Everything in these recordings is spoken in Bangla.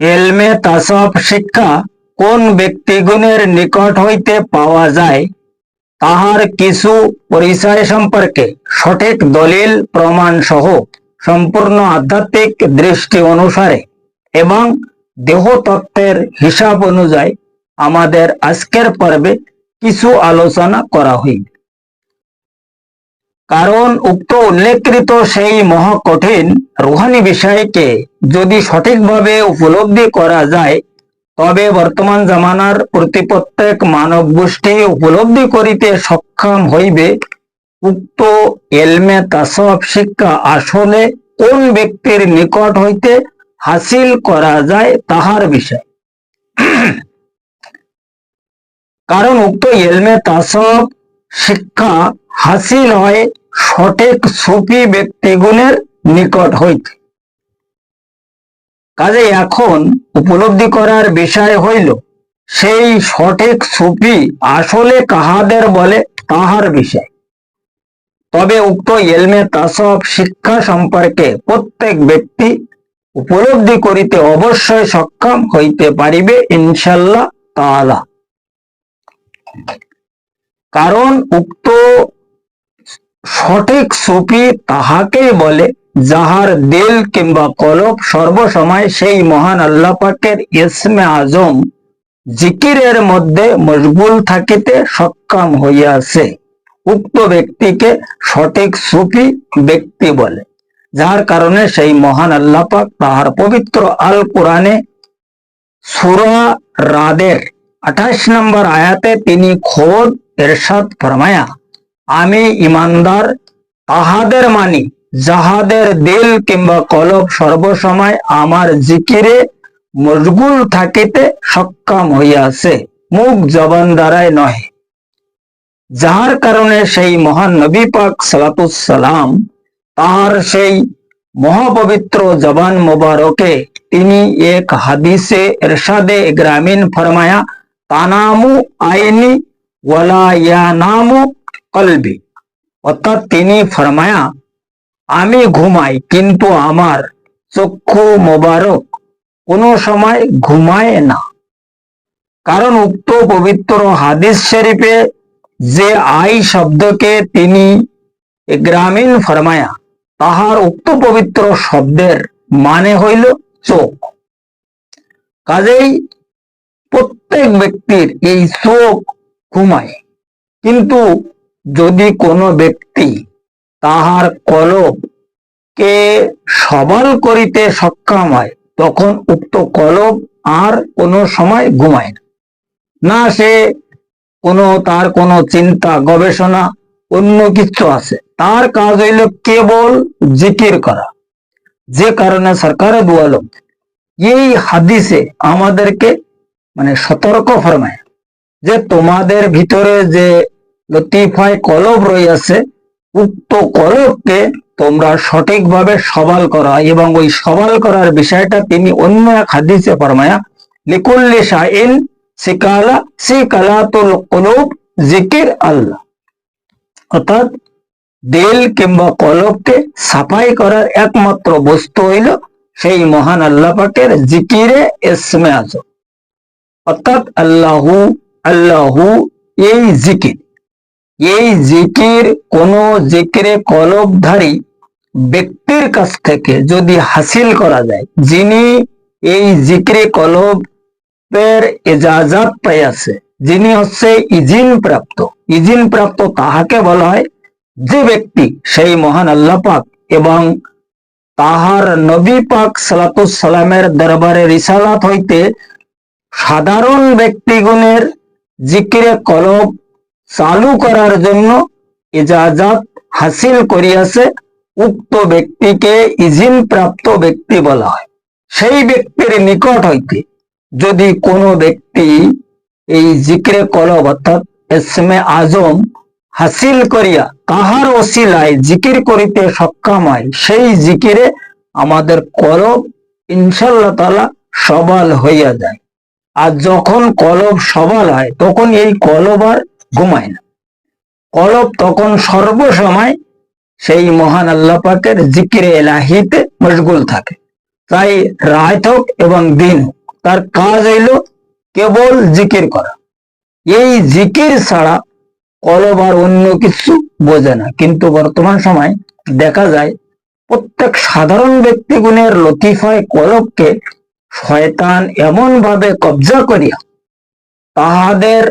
এলমে তাসব শিক্ষা কোন ব্যক্তিগুণের নিকট হইতে পাওয়া যায়, তাহার কিছু পরিচয় সম্পর্কে সঠিক দলিল প্রমাণ সহ সম্পূর্ণ আধ্যাত্মিক দৃষ্টি অনুসারে এবং দেহতত্ত্বের হিসাব অনুযায়ী আমাদের আজকের পর্বে কিছু আলোচনা করা হইবে। কারণ উক্ত উল্লেখকৃত সেই মহাকঠিন রুহানি বিষয়কে যদি সঠিকভাবে উপলব্ধি করা যায়, তবে বর্তমান জামানার প্রতি প্রত্যেক মানব গোষ্ঠী উপলব্ধি করিতে সক্ষম হইবে। উক্ত এলমে তাসব শিক্ষা আসলে কোন ব্যক্তির নিকট হইতে হাসিল করা যায় তাহার বিষয়। কারণ উক্ত এলমে তাসব শিক্ষা হাসিল হয় সঠিক সুফি ব্যক্তিগুণের নিকট হইতে। কাজে এখন উপলব্ধি করার বিষয় হইল, সেই সঠিক সুফি আসলে কাহাদের বলে তাহার বিষয়। তবে উক্ত এলমে তাসব শিক্ষা সম্পর্কে প্রত্যেক ব্যক্তি উপলব্ধি করিতে অবশ্যই সক্ষম হইতে পারিবে ইনশাল্লাহ তাআলা। কারণ উক্ত সঠিক সুফি তাহাকেই বলে, যাহার দিল কিংবা কলব সর্বসময় সেই মহান আল্লাহ পাকের ইসমে আজম। জিকিরের মধ্যে মশগুল থাকিতে সক্ষম হইয়াছে। উক্ত ব্যক্তিকে সঠিক সুফি ব্যক্তি বলে, যার কারণে সেই মহান আল্লাহ পাক তাহার পবিত্র আল কোরআনে সুরা রাদের আঠাশ নম্বর আয়াতে তিনি খোদ এরশাদ ফরমায়া আমি ইমানদার, তাহাদের মানি, যাহাদের দিল কিংবা কলব সর্বসময় আমার জিকিরে মশগুল থাকিতে সক্ষম হইয়াছে, মুখ জবান দ্বারাই নহে। যাহার কারণে সেই মহান নবী পাক সালাতুসালাম তাহার সেই মহাপবিত্র জবান মোবারকে তিনি এক হাদিসে এরশাদে গ্রামীণ ফরমায়া, তানামু আইনি ওয়ালা ইয়ানামু কলবি। অর্থাৎ তিনি ফরমায়া, আমি ঘুমাই, কিন্তু আমার চক্ষু মোবারক কোনো সময় ঘুমায় না। কারণ উক্ত পবিত্র হাদিস শরীফে যে আই শব্দকে তিনি গ্রামীণ ফরমায়া, তাহার উক্ত পবিত্র শব্দের মানে হইল চোখ। কাজেই প্রত্যেক ব্যক্তির এই চোখ ঘুমায়, কিন্তু যদি কোনো ব্যক্তি তাহার কলব কে সবল করিতে সক্ষম হয়, তখন উক্ত কলব আর কোনো সময় ঘুমায় না। না সে কোনো, তার কোনো চিন্তা, গবেষণা, অন্য কিছু আছে। তার কাজ হইল কেবল জিকির করা। যে কারণে সরকারে দুয়ালো এই হাদিসে আমাদেরকে মানে সতর্ক ফরমায় যে তোমাদের ভিতরে যে লতিফায় কলব রইয়াছে, উক্ত কলবকে তোমরা সঠিকভাবে সবাল করা। এবং ওই সবাল করার বিষয়টা তিনি অন্য এক হাদিসে ফরমায়া, লিকুল্লি শাইন সিকালা, সিকালাতুল কুলুব জিকির আল্লাহ। অর্থাৎ দিল কিংবা কলবকে সাফাই করার একমাত্র বস্তু হইল সেই মহান আল্লাহ পাকের জিকিরে এসমে আজম। অর্থাৎ আল্লাহু আল্লাহু, এই জিকির এই জিকির কোন জিকিরে কলবধারী ব্যক্তির কাছ থেকে যদি হাসিল করা যায়, যিনি এই জিকিরে কলবের এজাজাত পাইয়াছে, যিনি হচ্ছে ইজিন প্রাপ্ত। ইজিন প্রাপ্ত তাহাকে বলা হয় যে ব্যক্তি সেই মহান আল্লাহ পাক এবং তাহার নবী পাক সালামের দরবারে রিসালাত হইতে সাধারণ ব্যক্তিগণের জিকিরে কলব চালু করার জন্য ইজাজাত হাসিল করিয়াছে, উক্ত ব্যক্তিকে ইজিন প্রাপ্ত ব্যক্তি বলা হয়। সেই ব্যক্তির নিকট হইতে যদি কোনো ব্যক্তি এই জিক্রে কলব অর্থাৎ এসমে আজম হাসিল করিয়া তাহার ওসিলায় জিকির করিতে সক্ষম হয়, সেই জিকিরে আমাদের কলব ইনশাল্লাহ তালা সবল হইয়া যায়। আর যখন কলব সবাল হয়, তখন এই কলব আর ঘুমায় না। কলব তখন সর্বসময় সেই মহান আল্লাহ পাকের জিকিরে এলাহিতে মশগুল থাকে। তাই রাত হোক এবং দিন তার কাজ হইল কেবল জিকির করা। এই জিকির ছাড়া কলব আর অন্য কিছু বোঝে না। কিন্তু বর্তমান সময় দেখা যায়, প্রত্যেক সাধারণ ব্যক্তিগুণের লতিফায় কলবকে শয়তান এমন ভাবে কবজা করিয়া তাহাদের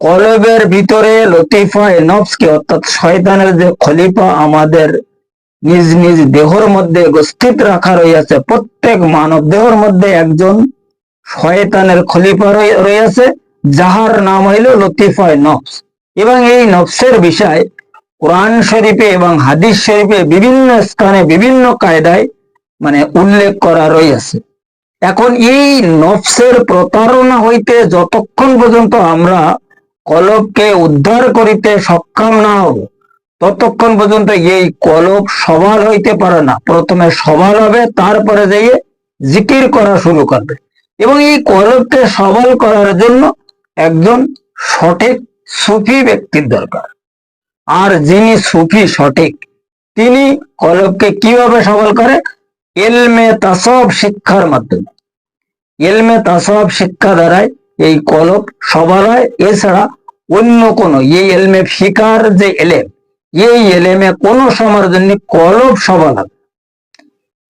কলবের ভিতরে লতিফায় নফসকে অর্থাৎ শয়তানের যে খলিফা, আমাদের নিজ নিজ দেহর মধ্যে উপস্থিত রাখা রইয়াছে। প্রত্যেক মানব দেহর মধ্যে একজন শয়তানের খলিফা রই- রইয়াছে, যাহার নাম হইল লতিফায় নফস এবং এই নফসের বিষয় কোরআন শরীফে এবং হাদিস শরীফে বিভিন্ন স্থানে, বিভিন্ন কায়দায় মানে উল্লেখ করা রইয়াছে। এখন এই নফসের প্রতারণা হইতে যতক্ষণ পর্যন্ত আমরা কলবকে উদ্ধার করিতে সক্ষম না হব ততক্ষণ পর্যন্ত এই কলব সবাল হইতে পারে না। প্রথমে সবাল হবে, তারপরে যেয়ে জিকির করা শুরু করবে। এবং এই কলবকে সবল করার জন্য একজন সঠিক সুফি ব্যক্তির দরকার। আর যিনি সুফি সঠিক, তিনি কলবকে কীভাবে সবল করে? এলমে তাসব শিক্ষার মাধ্যমে। এলমে তাসব শিক্ষা দ্বারাই এই কলব হয় এছাড়া অন্য কোনো এই এলমে ফিকার যে এলেম, এই এলেমে কোনো সময়ের জন্য কলব সবল হবে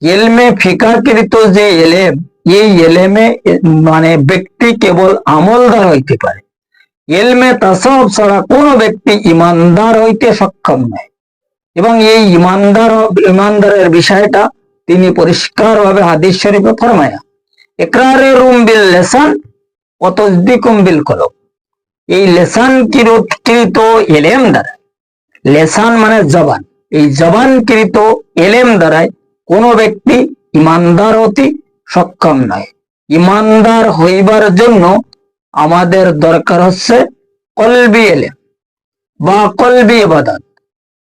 এলমে ফিকারকৃত যে এলেম, এই এলেমে মানে ব্যক্তি কেবল আমলদার হইতে পারে। এলমে তাসব ছাড়া কোনো ব্যক্তি ইমানদার হইতে সক্ষম নয়। এবং এই ইমানদার, ইমানদারের বিষয়টা তিনি পরিষ্কারভাবে হাদিস শরীফে ফরমায়া। একরারে রুম বিল লেসান অতজদিকুম বিল কলব। এই লেসান কৃত এলেম দ্বারা, লেসান মানে জবান, এই জবানকৃত এলেম দ্বারাই কোনো ব্যক্তি ইমানদার হতে সক্ষম নয়। ইমানদার হইবার জন্য আমাদের দরকার হচ্ছে কলবি এলেম বা কলবি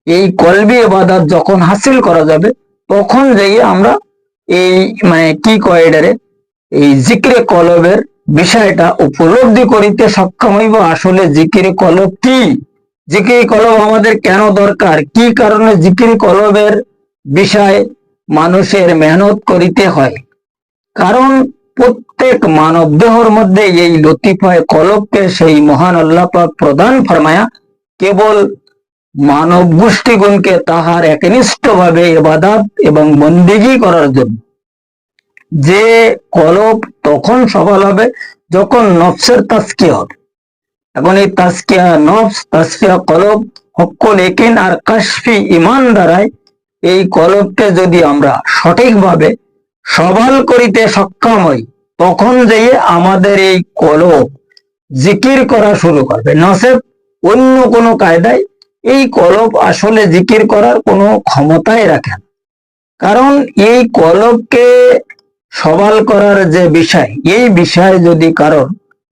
এই কলবি যখন হাসিল করা যাবে, তখন যেয়ে আমরা এই মানে কি কয় এটারে? এই জিক্রে কলবের বিষয়টা উপলব্ধি করিতে সক্ষম হইব আসলে জিকিরে কলব কি? জিকির কলব আমাদের কেন দরকার? কি কারণে জিকির কলবের বিষয় মানুষের মেহনত করিতে হয়? কারণ প্রত্যেক মানব দেহর মধ্যে এই লতিফায় কলবকে সেই মহান আল্লাহ পাক প্রদান ফরমায়া কেবল মানব গোষ্ঠীগণকে তাহার একনিষ্ঠ ভাবে এবাদাত এবং বন্দিগি করার জন্য। যে কলব তখন সফল হবে যখন নফসের তাস্কি হবে। এখন এই তাস্কিয়া নফস তাস্কিয়া কলব হক্কল একিন আর কাশফি ইমান দ্বারাই এই কলবকে যদি আমরা সঠিকভাবে সবল করিতে সক্ষম হই, তখন যেয়ে আমাদের এই কলব জিকির করা শুরু করবে। নসেব অন্য কোনো কায়দায় এই কলব আসলে জিকির করার কোনো ক্ষমতাই রাখে না। কারণ এই কলবকে সবাল করার যে বিষয়, এই বিষয় যদি কারোর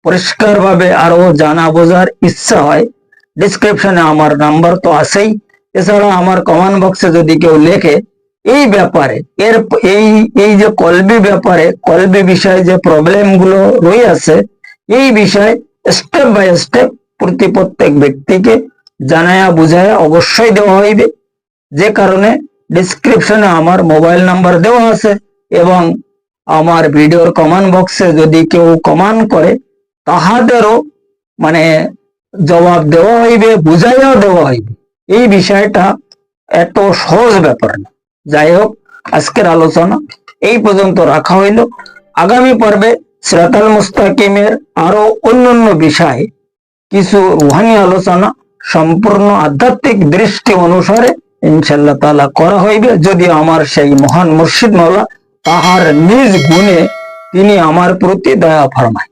পরিষ্কারভাবে আরও জানা বোঝার ইচ্ছা হয় ডিসক্রিপশনে আমার নাম্বার তো আছেই। এছাড়া আমার কমেন্ট বক্সে যদি কেউ লেখে, এই ব্যাপারে, এর এই এই যে কলবি ব্যাপারে, কলবি বিষয়ে যে প্রবলেমগুলো রয়েছে এই বিষয়ে স্টেপ বাই স্টেপ প্রতি প্রত্যেক ব্যক্তিকে জানায়া বুঝায়া অবশ্যই দেওয়া হইবে। যে কারণে ডিসক্রিপশনে আমার মোবাইল নাম্বার দেওয়া আছে এবং আমার ভিডিওর কমেন্ট বক্সে যদি কেউ কমেন্ট করে, তাহাদেরও মানে জবাব দেওয়া হইবে বুঝাইয়াও দেওয়া হইবে। এই বিষয়টা এত সহজ ব্যাপার না। যাই হোক, আজকের আলোচনা এই পর্যন্ত রাখা হইল। আগামী পর্বে সিরাতাল মুস্তাকিমের আরও অন্যান্য বিষয় কিছু রুহানি আলোচনা সম্পূর্ণ আধ্যাত্মিক দৃষ্টি অনুসারে ইনশাল্লাহ তাআলা করা হইবে। যদি আমার সেই মহান মুর্শিদ মাওলা তাহার নিজ গুণে তিনি আমার প্রতি দয়া ফরমায়।